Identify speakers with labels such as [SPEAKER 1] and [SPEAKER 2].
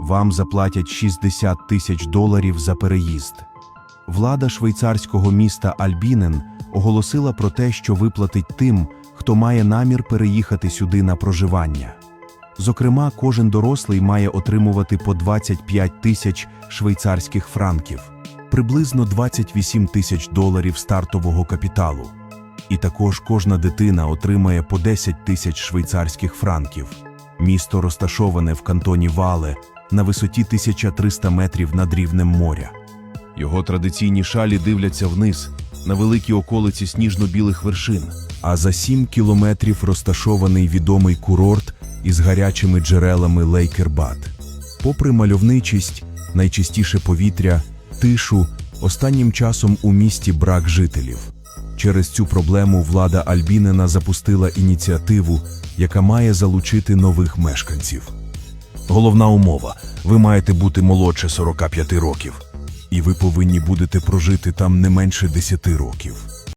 [SPEAKER 1] Вам заплатять 60 тисяч доларів за переїзд. Влада швейцарського міста Альбінен оголосила про те, що виплатить тим, хто має намір переїхати сюди на проживання. Зокрема, кожен дорослий має отримувати по 25 тисяч швейцарських франків, приблизно 28 тисяч доларів стартового капіталу. І також кожна дитина отримає по 10 тисяч швейцарських франків. Місто розташоване в кантоні Вале на висоті 1300 метрів над рівнем моря. Його традиційні шалі дивляться вниз на великі околиці сніжно-білих вершин, а за 7 кілометрів розташований відомий курорт із гарячими джерелами Лейкербат. Попри мальовничість, найчистіше повітря, тишу, останнім часом у місті брак жителів. Через цю проблему влада Альбінена запустила ініціативу, яка має залучити нових мешканців. Головна умова ви маєте бути молодше 45 років, і ви повинні будете прожити там не менше 10 років.